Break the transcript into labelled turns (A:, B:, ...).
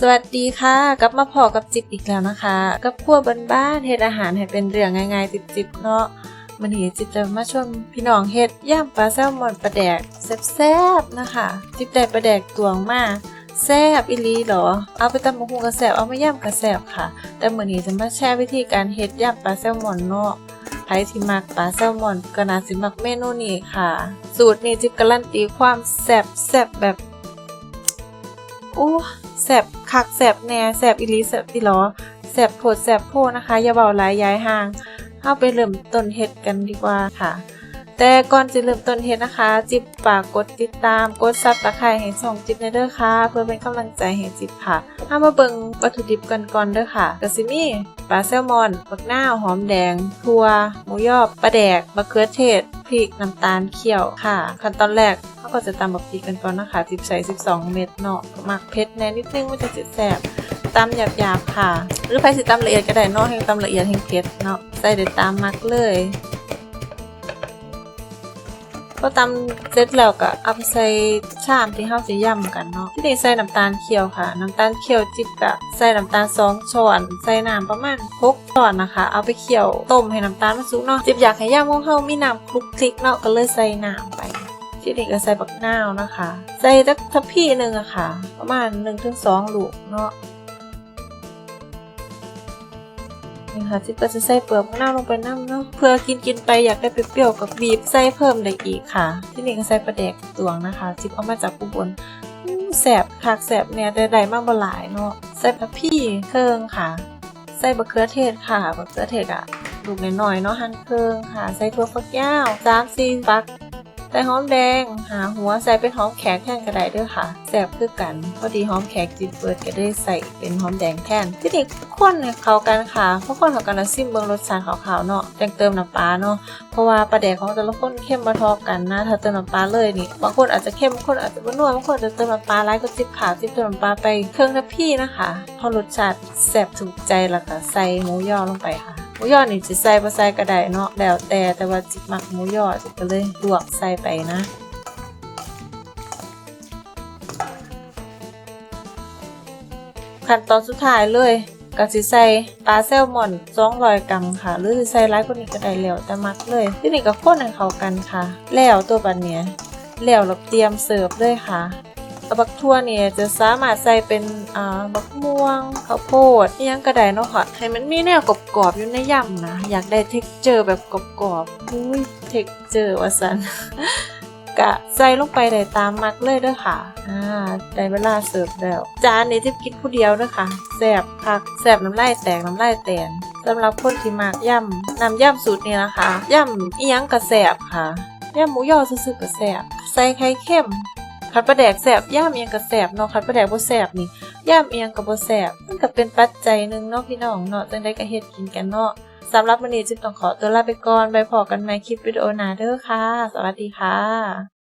A: สวัสดีค่ะ กลับมาพอกับจิบอีกแล้วนะคะ กับครัวบบ้านๆเฮ็ดอาหารให้เป็นเรื่องง่ายๆจิบๆเนาะมื้อนี้จิบจะมาชวนพี่น้องเฮ็ดย่างปลาแซลมอนปลาแดกแซ่บๆนะคะ จิบได้ปลาแดกตวงมาแซ่บอีลีเหรอ เอาไปตำบักหุ่งกระแซบเอามาย่ำกระแซบค่ะ แต่มื้อนี้จะมาแชร์วิธีการเฮ็ดย่างปลาแซลมอนเนาะใครที่มักปลาแซลมอนก็น่าสิมักเมนูนี้ค่ะ สูตรนี้จิบการันตีความแซ่บแซ่บแบบโอ้แสบ คักแสบแน่แสบอิลีแสบอีหลอแสบโผดแสบโพนะคะอย่าเบาหลายย้ายห่างเข้าไปเริ่มต้นเห็ดกันดีกว่าค่ะ แต่ก่อนจะเริ่มต้นเฮ็ดนะคะ จิบฝากกดติดตาม กดซับตะไคร้ให้ช่องจิบในเด้อค่ะ เพื่อเป็นกำลังใจให้จิบค่ะเอามาเบิ่งวัตถุดิบกันก่อนเด้อค่ะก็สิมี่ปลาแซลมอนบักนาวหอมแดงถั่วหมูยอปลาแดกมะเขือเทศพริกน้ำตาลเคี่ยวค่ะ ขั้นตอนแรกเราก็จะตำบักพริกกันก่อนนะคะจิบใส่ 12 เม็ดเนาะหมักเผ็ดแน่นิดนึงมันจะสิแซ่บตำหยาบๆค่ะ หรือใครสิตำละเอียดก็ได้เนาะให้ตำละเอียดให้เผ็ดเนาะใส่เด็ดตามมักเลย อตำเสร็จแล้วก็เอาไปใส่ชามที่เฮาสิย่ำกันเนาะที่นี่ใส่น้ำตาลเคี่ยวค่ะ น้ำตาลเคี่ยวจิบกะใส่น้ำตาล2ช้อน ใส่น้ำประมาณ6ช้อนนะคะ เอาไปเคี่ยวต้มให้น้ำตาลมันสุกเนาะจิบอยากให้ย่ำของเฮามีน้ำคลุกคลิกเนาะก็เลยใส่น้ำไปที่นี่ก็ใส่บักนาวนะคะ ใส่ตักทัพพี่หนึ่งอะค่ะ ประมาณ1-2ลูกเนาะ นี่ค่ะจิบก็จะใส่เปลือกมะนาวลงไปน้ำเนาะเพื่อกินกินไปอยากได้เปรี้ยวๆกับบีบใส่เพิ่มได้อีกค่ะ ที่นี่ก็ใส่ปลาแดกตวงนะคะจิบเอามาจากอุบลอืมแสบคักแสบเนี่ยได้ได้มากบ่หลายเนาะใส่ผักพี่เครื่องค่ะ ใส่บะเขือเทศค่ะบะเขือเทศอะลูกน้อยๆเนาะหั่นเครื่องค่ะ ใส่ถั่วฝักยาวสามสี่ฟัก ใส่หอมแดงหาหัวใส่เป็นหอมแขกแทนก็ได้ด้วยค่ะแซ่บคือกันพอดีหอมแขกจิบเปิดก็ได้ใส่เป็นหอมแดงแทนที่นี่ข้นเขากันค่ะเพราะคนเขากันแล้วซิมเบิงรสชาติขาวๆเนาะจังเติมน้ำปลาเนาะเพราะว่าปลาแดกของแต่ละคนเข้มมาทอกันนะถ้าเติมน้ำปลาเลยนี่บางคนอาจจะเข้มบางคนอาจจะนัวบางคนอาจจะเติมน้ำปลาหลายก็จิบขาวจิบเติมน้ำปลาไปเครื่องทัพพี่นะคะพอรสชาติแซ่บถูกใจแล้วก็ใส่หมูยอลงไปค่ะ หมูยอนี่จะใส่บ่ใส่ก็ได้เนาะแล้วแต่แต่ว่าจิบมักหมูยอจิก็เลยลวกใส่ไปนะขั้นตอนสุดท้ายเลยก็สิใส่ปลาแซลมอน200กรัมค่ะ หรือสิใส่หลายกว่านี้ก็ได้แล้วแต่มักเลย ที่นี่ก็คนให้เข้ากันค่ะ แล้วตัวบัดเนี้ยแล้วเราเตรียมเสิร์ฟเลยค่ะ บักทั่วเนี่ยจะสามารถใส่เป็นอ่าบักม่วงข้าวโพดยังก็ไดเนาะค่ะ ให้มันมีแนวกรอบๆอยู่ในยำนะ อยากได้เท็กเจอร์แบบกรอบๆอุ้ยเท็กเจอร์ว่าซั่นกะใส่ลงไปได้ตามมักเลยเด้อค่ะ อ่าได้เวลาเสิร์ฟแล้ว จานนี้จะกินผู้เดียวเด้อค่ะแซ่บคักแซ่บน้ำลายแตกน้ำลายแตนสำหรับคนที่มักย่ำน้ำย่ำสูตรนี้นะคะย่ำอียังกระแซ่บค่ะย่ำหมูยอซื่อๆกระแซ่บใส่ไข่เค็ม ขัดประแดกแสบย่ามเอียงกับแสบเนาะขัดประแดกบ่แสบนี่ย่ามเอียงกับ่แสบมันก็เป็นปัจจัยหนึงเนาะพี่น้องเนาะจังได้ก็เฮ็ดกินกันเนาะสำหรับวันนี้จึงต้องขอตัวลาไปก่อนไปพอกันใหม่คลิปวิดีโอหน้าเด้อค่ะ สวัสดีค่ะ